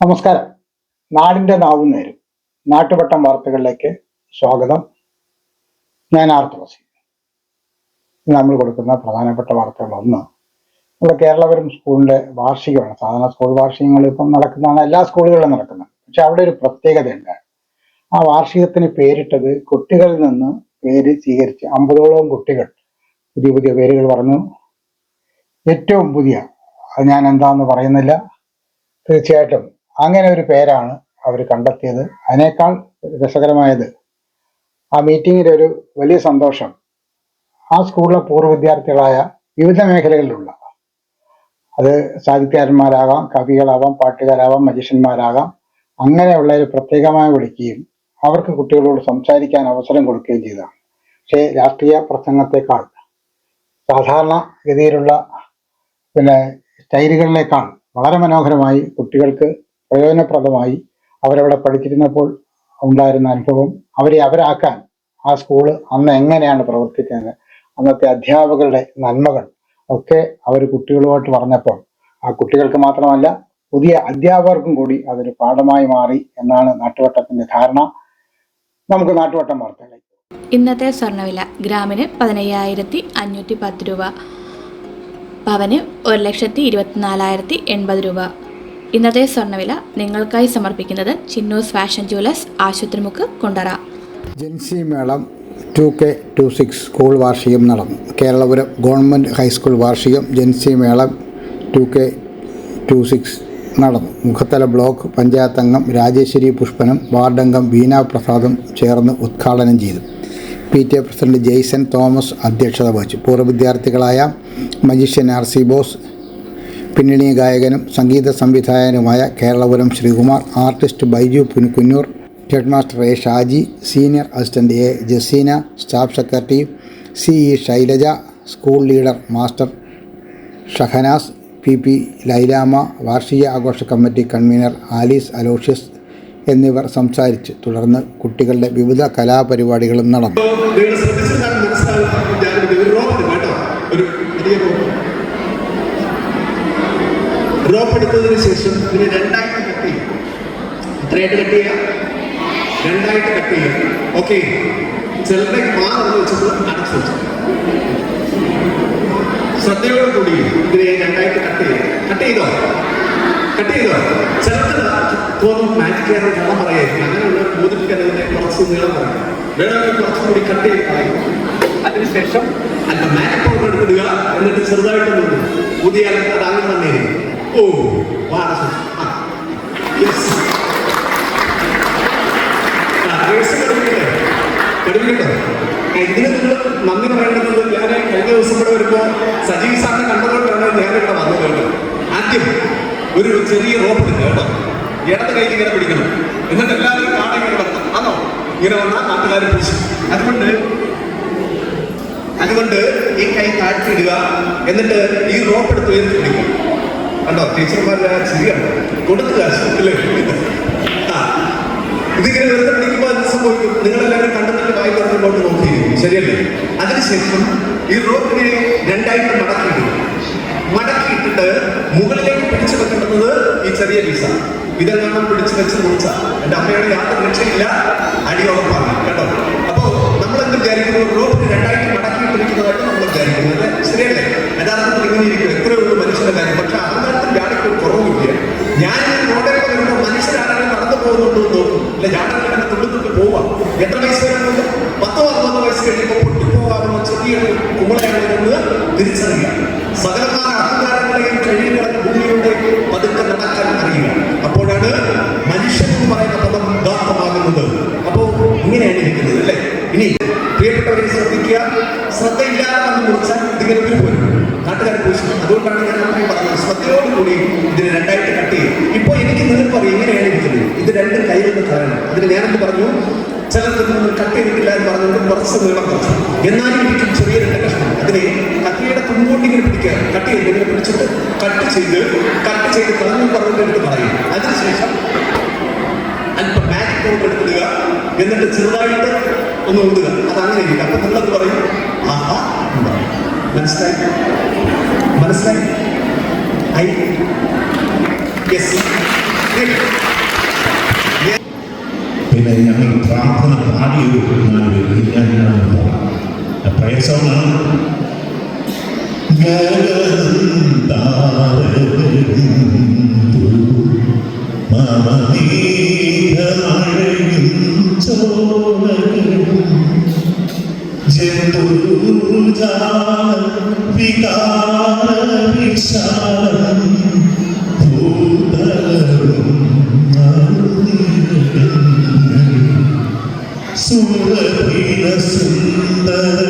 നമസ്കാരം. നാടിന്റെ നാവും നേരും. നാട്ടുവട്ടം വാർത്തകളിലേക്ക് സ്വാഗതം. ഞാൻ ആർ തുളസി. നമ്മൾ കൊടുക്കുന്ന പ്രധാനപ്പെട്ട വാർത്തകൾ ഒന്ന് നമ്മുടെ കേരളപുരം സ്കൂളിന്റെ വാർഷികമാണ്. സാധാരണ സ്കൂൾ വാർഷികങ്ങൾ ഇപ്പം നടക്കുന്നതാണ്. എല്ലാ സ്കൂളുകളിലും നടക്കുന്നത് പക്ഷെ അവിടെ ഒരു പ്രത്യേകതയുണ്ട്. ആ വാർഷികത്തിന് പേരിട്ടത് കുട്ടികളിൽ നിന്ന് പേര് സ്വീകരിച്ച് അമ്പതോളം കുട്ടികൾ പുതിയ പുതിയ പേരുകൾ പറഞ്ഞു. ഏറ്റവും പുതിയ അത് ഞാൻ എന്താന്ന് പറയുന്നില്ല. തീർച്ചയായിട്ടും അങ്ങനെ ഒരു പേരാണ് അവർ കണ്ടെത്തിയത്. അതിനേക്കാൾ രസകരമായത് ആ മീറ്റിങ്ങിന്റെ ഒരു വലിയ സന്തോഷം ആ സ്കൂളിലെ പൂർവ വിദ്യാർത്ഥികളായ വിവിധ മേഖലകളിലുള്ള അത് സാഹിത്യകാരന്മാരാകാം കവികളാവാം പാട്ടുകാരാവാം മജിഷ്യന്മാരാകാം ഒരു പ്രത്യേകമായി വിളിക്കുകയും അവർക്ക് കുട്ടികളോട് സംസാരിക്കാൻ അവസരം കൊടുക്കുകയും ചെയ്തതാണ്. പക്ഷേ രാഷ്ട്രീയ പ്രസംഗത്തെക്കാൾ സാധാരണ ഗതിയിലുള്ള പിന്നെ സ്റ്റൈലുകളിലേക്കാൾ വളരെ മനോഹരമായി കുട്ടികൾക്ക് പ്രയോജനപ്രദമായി അവരവിടെ പഠിച്ചിരുന്നപ്പോൾ ഉണ്ടായിരുന്ന അനുഭവം അവരെ അവരാക്കാൻ ആ സ്കൂൾ അന്ന് എങ്ങനെയാണ് പ്രവർത്തിക്കുന്നത്? അന്നത്തെ അധ്യാപകരുടെ നന്മകൾ ഒക്കെ അവർ കുട്ടികളുമായിട്ട് പറഞ്ഞപ്പോൾ ആ കുട്ടികൾക്ക് മാത്രമല്ല പുതിയ അധ്യാപകർക്കും കൂടി അതൊരു പാഠമായി മാറി എന്നാണ് നാട്ടുവട്ടത്തിന്റെ ധാരണ. നമുക്ക് നാട്ടുവട്ടം വാർത്തകളെ ഇന്നത്തെ സ്വർണവില. ഗ്രാമിന് പതിനയ്യായിരത്തി അഞ്ഞൂറ്റി പത്ത് രൂപ. പവന് ഒരു ലക്ഷത്തി ഇരുപത്തിനാലായിരത്തി എൺപത് രൂപ. ഇന്നത്തെ സ്വർണവില നിങ്ങൾക്കായി സമർപ്പിക്കുന്നത് ചിന്നൂസ് ഫാഷൻ ജ്വല്ലേഴ്സ് ആശുപത്രിമുക്ക് കൊണ്ടറ. ജെൻസി മേളം two K two six school വാർഷികം നടന്നു. കേരളപുരം ഗവൺമെന്റ് ഹൈസ്കൂൾ വാർഷികം ജെൻസി മേളം ടു കെ ടു സിക്സ് നടന്നു. മുഖത്തല ബ്ലോക്ക് പഞ്ചായത്ത് അംഗം രാജേശ്വരി പുഷ്പനും വാർഡംഗം ബീന പ്രസാദും ചേർന്ന് ഉദ്ഘാടനം ചെയ്തു. P T A president Jaison Thomas അധ്യക്ഷത വഹിച്ചു. പൂർവ വിദ്യാർത്ഥികളായ മജീഷ്യൻ ആർ സി ബോസ് പിന്നണി ഗായകനും സംഗീത സംവിധായകനുമായ Keralapuram Sreekumar artist Baiju headmaster head master A Shaji senior assistant A Jaseena staff secretary C E Shailaja school leader master Shahanas P P Lailama വാർഷിക ആഘോഷ കമ്മിറ്റി കൺവീനർ ആലീസ് അലോഷ്യസ് എന്നിവർ സംസാരിച്ച് തുടർന്ന് കുട്ടികളുടെ വിവിധ കലാപരിപാടികളും നടന്നു റോപ്പ് എടുത്തതിന് ശേഷം ഇതിന് രണ്ടായിട്ട് കട്ട് ചെയ്യും. എത്രയായിട്ട് കട്ട് ചെയ്യാം. രണ്ടായിട്ട് കട്ട് ചെയ്യാം. ഓക്കെ ചിലരുടെ മാറെന്ന് വെച്ചത് അടച്ചു വെച്ചു. ശ്രദ്ധയോട് കൂടി ഇതിനെ രണ്ടായിട്ട് കട്ട് ചെയ്യാം. കട്ട് ചെയ്തോ? കട്ട് ചെയ്തോ? ചിലർക്ക് തോന്നും മാജിക് ആയിരുന്നു കള്ളം പറയായിരിക്കും. അങ്ങനെയുള്ള ബോധിപ്പിക്കാൻ അതിനെ കുറച്ച് നീളം പറയാം. വേണമെങ്കിൽ കുറച്ചുകൂടി കട്ട് ചെയ്ത് പറയും അതിനുശേഷം അല്ല മാജിക് പൗഡർ എടുത്തിടുക. എന്നിട്ട് ചെറുതായിട്ട് നിന്നു പുതിയ അത് അങ്ങനെ തന്നെ ഓ Yes. പഠിപ്പിക്കട്ടെ നിങ്ങൾ നന്ദി പറയേണ്ടത് ഞാൻ കഴിഞ്ഞ ദിവസം ഇവിടെ വരുമ്പോൾ സജീവ് സാറിനെ കണ്ടതുകൊണ്ടാണ് ഞാനിവിടെ വന്നത് ആദ്യം ഒരു ചെറിയ റോപ്പ് കേട്ടോ ഇടത്തെ കയ്യിൽ ഇങ്ങനെ പിടിക്കണം എന്നിട്ട് എല്ലാവരും കാണാൻ ഇങ്ങനെ വരണം ആണോ ഇങ്ങനെ വന്നാൽ നാട്ടുകാരെ പിടിച്ചു അതുകൊണ്ട് അതുകൊണ്ട് ഈ കൈ താഴ്ത്തിയിടുക എന്നിട്ട് ഈ റോപ്പ് എടുത്ത് ഉയർത്തി കണ്ടോ? ടീച്ചർമാരുടെ ചിരിയാണ് കൊടുത്തു കാശ് അല്ലേ? ആ. ഇതിങ്ങനെ വെറുതെ പിടിക്കുമ്പോൾ എന്ത് സംഭവിക്കും. നിങ്ങളെല്ലാവരും കണ്ടെന്നിട്ട് വായി തുറന്നിലോട്ട് നോക്കി. ശരിയല്ലേ? അതിനുശേഷം ഈ റോപ്പിനെ രണ്ടായിട്ട് മടക്കിയിടും. മടക്കിയിട്ടിട്ട് മുകളിലേക്ക് പിടിച്ചു വെക്കേണ്ടത് ഈ ചെറിയ പീസ. ഇതെല്ലാം പിടിച്ചു വെച്ച് മുറിച്ച എന്റെ അമ്മയുടെ യാതൊരു രക്ഷയില്ല അടിയുറപ്പാണ് കേട്ടോ? അപ്പോൾ നമ്മൾ എന്ത് വിചാരിക്കുന്നു? റോപ്പിന് രണ്ടായിട്ട് മടക്കിയിട്ടിരിക്കുന്നതായിട്ട് നമ്മൾ വിചാരിക്കുന്നത് ശരിയല്ലേ? യഥാർത്ഥത്തിൽ ഇങ്ങനെ ഇരിക്കും. എത്രയുള്ളൂ മനുഷ്യന്റെ കാര്യം എന്ന് നോക്കും ഇല്ല തുള്ളി പോവാം. എത്ര വയസ്സ് വരുന്നത് പത്തോ അറുപതോ വയസ്സ് കഴിയുമ്പോൾ പൊട്ടിപ്പോകാവുന്ന ചെറിയ കുമ്പളയാണ് കഴിയുകളെ ഭൂമിയുടെ പതുക്കെ നടക്കാൻ അറിയുക. അപ്പോഴാണ് മനുഷ്യൻ എന്ന് പറയുന്ന പദം ഉദാത്തമാകുന്നത് അപ്പോ ഇങ്ങനെയാണ് ഇരിക്കുന്നത് ഇനി പ്രിയപ്പെട്ടവരെ ശ്രദ്ധിക്കുക. ശ്രദ്ധയില്ലാതെ മുറിച്ചാൽ ഇതിങ്ങനെ ഒരു നാട്ടുകാരെ പോയി അതുകൊണ്ടാണ് ഞാൻ പറഞ്ഞത്. ശ്രദ്ധയോടുകൂടി ഇതിനെ രണ്ടായിട്ട് കട്ട് ചെയ്യും ഇപ്പോൾ എനിക്ക് നിങ്ങൾ പറയും ഇങ്ങനെയാണ് ഇരിക്കുന്നത്. ഇത് രണ്ട് നിന്ന് തരണം. അതിന് ഞാനെന്ത് പറഞ്ഞു ചിലർക്ക് കട്ട് ചെയ്തിട്ടില്ല എന്ന് പറഞ്ഞുകൊണ്ട് കുറച്ച് നീളം കുറച്ചു. എന്നാലും ഇരിക്കും ചെറിയ രണ്ട് കഷ്ണം. അതിനെ കത്തിയുടെ തുമ്പോട്ട് ഇങ്ങനെ പിടിക്കുക. കട്ട് ചെയ്ത് ഇങ്ങനെ പിടിച്ചിട്ട് കട്ട് ചെയ്ത് കട്ട് ചെയ്ത് പറഞ്ഞു പറഞ്ഞിട്ട് എടുത്ത് പറയും. അതിനുശേഷം അല്പം മാജിക് പൗഡർ എടുത്തിടുക. എന്നിട്ട് ചെറുതായിട്ട് ഒന്ന് ഊതുക അത് അങ്ങനെ ഇരിക്കുക അപ്പൊ നിങ്ങളത് പറയും ആഹാ. മനസ്സിലായി? മനസ്സിലായി? ഐ? യെസ് പിന്നെ ഞങ്ങൾ പ്രാർത്ഥന പാടിയ ഒരു നാല് പേര് ഞാൻ സോങ്ങാണ് വികാരം സുരഭില സുന്ദര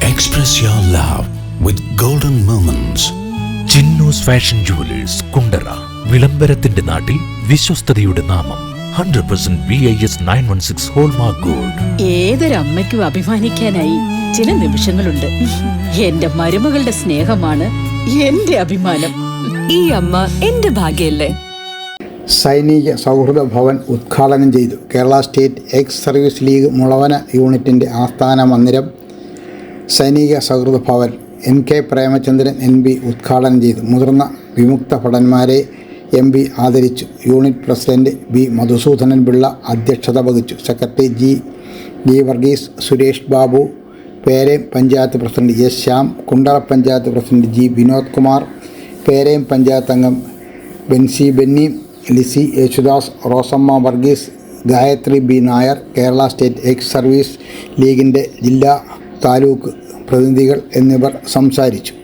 Express your love with golden moments Chinnu's fashion jewellers Kundara വിളംബരത്തിന്റെ നാട്ടിൽ വിശ്വസ്തയുടെ നാമം hundred percent B I S nine one six hallmark gold ഏതൊരമ്മയ്ക്കും അഭിമാനിക്കാനായി ചില നിമിഷങ്ങളുണ്ട്. എന്റെ മരുമകളുടെ സ്നേഹമാണ് എന്റെ അഭിമാനം. ഈ അമ്മ എന്റെ ഭാഗ്യല്ലേ? സൈനിക സൗഹൃദ ഭവൻ ഉദ്ഘാടനം ചെയ്തു Kerala state ex service league Mulavana യൂണിറ്റിന്റെ ആസ്ഥാന മന്ദിരം സൈനിക സൗഹൃദ Bhavan N K Premachandran M P ഉദ്ഘാടനം ചെയ്തു. മുതിർന്ന വിമുക്ത ഭടന്മാരെ എം പി ആദരിച്ചു. Unit president B Madhusoodanan Pillai അധ്യക്ഷത വഹിച്ചു. Secretary G G Varghese Suresh Babu Perayam panchayat president S Shyam Kundara panchayat president G Vinod Kumar Perayam panchayat അംഗം Benzi Benny Lissy Yesudas Rosamma Varghese Gayathri B Nair Kerala state ex service ലീഗിന്റെ ജില്ലാ താലൂക്ക് പ്രതിനിധികൾ എന്നിവർ സംസാരിച്ചു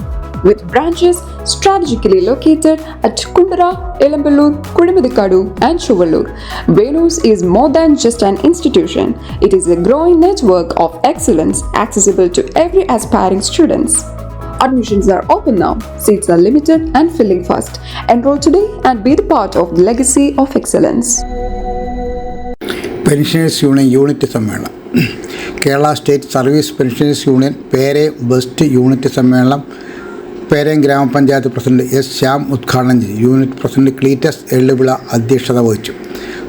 With branches strategically located at Kundara, Elamballur, Kudimadikadu, and Chuvallur, Venus is more than just an institution. It is a growing network of excellence accessible to every aspiring students. Admissions are open now. Seats are limited and filling fast. Enroll today and be the part of the legacy of excellence. Pensioners union unit സമ്മേളനം Kerala state service pensioners union പേരെ west unit സമ്മേളനം പേരയം ഗ്രാമപഞ്ചായത്ത് president S Shyam ഉദ്ഘാടനം ചെയ്തു. Unit president Cletus Elluvila അധ്യക്ഷത വഹിച്ചു.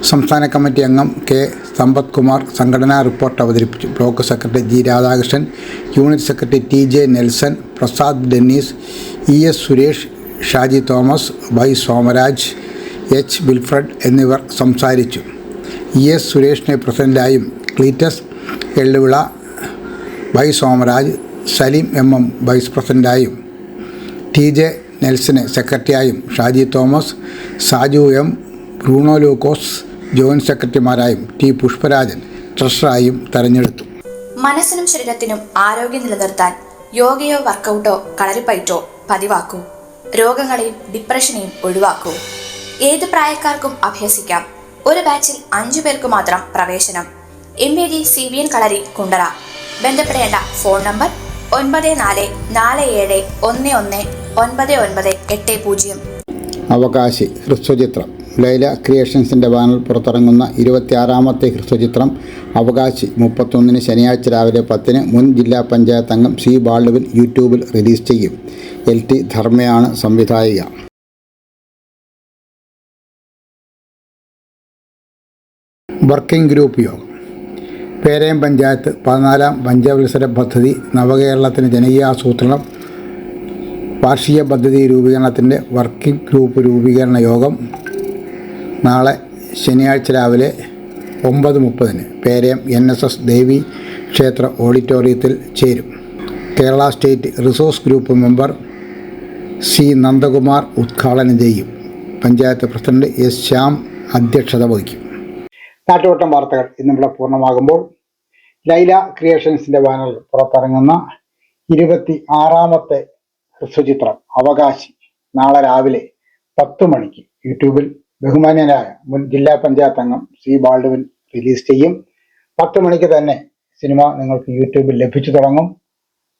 സംസ്ഥാന committee അംഗം കെ സമ്പത് കുമാർ സംഘടനാ റിപ്പോർട്ട് അവതരിപ്പിച്ചു. Block secretary G Radhakrishnan unit secretary T J Nelson Prasad Dennis E S Suresh Shaji Thomas Y Somaraj H Wilfred എന്നിവർ സംസാരിച്ചു. ഇ എസ് സുരേഷിനെ പ്രസിഡന്റായും Cletus Elluvila Y Somaraj Saleem M M vice പ്രസിഡന്റായും T J നെൽസന് സെക്രട്ടറിയായും Shaji Thomas Saju M Bruno Lukose joint സെക്രട്ടറിമാരായും T Pushparajan ട്രഷറായും തെരഞ്ഞെടുത്തു. മനസ്സിനും ശരീരത്തിനും ആരോഗ്യം നിലനിർത്താൻ യോഗയോ വർക്കൗട്ടോ കളരിപ്പയറ്റോ പതിവാക്കൂ. രോഗങ്ങളെയും ഡിപ്രഷനെയും ഒഴിവാക്കൂ. ഏത് പ്രായക്കാർക്കും അഭ്യസിക്കാം. ഒരു ബാച്ചിൽ അഞ്ചു പേർക്ക് മാത്രം പ്രവേശനം. M A G C B N Kalari Kundara. ബന്ധപ്പെടേണ്ട ഫോൺ നമ്പർ ഒൻപത് നാല് നാല് ഏഴ് ഒന്ന് ഒന്ന് ഒൻപത് ഒൻപത് എട്ട് പൂജ്യം. അവകാശി ഹ്രസ്വചിത്രം. ലൈല ക്രിയേഷൻസിന്റെ ബാനർ പുറത്തിറങ്ങുന്ന ഇരുപത്തിയാറാമത്തെ ഹ്രസ്വചിത്രം അവകാശി മുപ്പത്തൊന്നിന് ശനിയാഴ്ച രാവിലെ പത്തിന് മുൻ ജില്ലാ പഞ്ചായത്ത് അംഗം സി ബാളുവിൻ യൂട്യൂബിൽ റിലീസ് ചെയ്യും. എൽ ടി ധർമ്മയാണ് സംവിധായിക. വർക്കിംഗ് ഗ്രൂപ്പ് യോഗം. പേരയം പഞ്ചായത്ത് പതിനാലാം പഞ്ചവത്സര പദ്ധതി നവകേരളത്തിന് ജനകീയാസൂത്രണം വാർഷിക പദ്ധതി രൂപീകരണത്തിന്റെ വർക്കിംഗ് ഗ്രൂപ്പ് രൂപീകരണ യോഗം നാളെ ശനിയാഴ്ച രാവിലെ ഒമ്പത് മുപ്പതിന് Perayam N S S Devi ക്ഷേത്ര ഓഡിറ്റോറിയത്തിൽ ചേരും. Kerala state resource group member C Nandakumar ഉദ്ഘാടനം ചെയ്യും. പഞ്ചായത്ത് പ്രസിഡന്റ് എസ് ശ്യാം അധ്യക്ഷത വഹിക്കും. നാട്ടുവട്ടം വാർത്തകൾ ഇന്നിവിടെ പൂർണമാകുമ്പോൾ ലൈല ക്രിയേഷൻസിന്റെ ബാനറിൽ പുറത്തിറങ്ങുന്ന ഇരുപത്തി ആറാമത്തെ ഹ്രസ്വചിത്രം അവകാശി നാളെ രാവിലെ പത്ത് മണിക്ക് യൂട്യൂബിൽ ബഹുമാന്യനായ മുൻ ജില്ലാ പഞ്ചായത്ത് അംഗം സി ബാൾഡുവിൻ റിലീസ് ചെയ്യും. പത്ത് മണിക്ക് തന്നെ സിനിമ നിങ്ങൾക്ക് യൂട്യൂബിൽ ലഭിച്ചു തുടങ്ങും.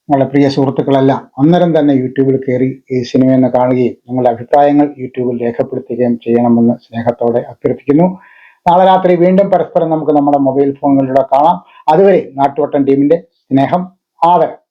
നിങ്ങളുടെ പ്രിയ സുഹൃത്തുക്കളെല്ലാം അന്നേരം തന്നെ യൂട്യൂബിൽ കയറി ഈ സിനിമയെന്ന് കാണുകയും നിങ്ങളുടെ അഭിപ്രായങ്ങൾ യൂട്യൂബിൽ രേഖപ്പെടുത്തുകയും ചെയ്യണമെന്ന് സ്നേഹത്തോടെ അഭ്യർത്ഥിക്കുന്നു. നാളെ രാത്രി വീണ്ടും പരസ്പരം നമുക്ക് നമ്മുടെ മൊബൈൽ ഫോണുകളിലൂടെ കാണാം. അതുവരെ നാട്ടുവട്ടം ടീമിന്റെ സ്നേഹം ആദരം.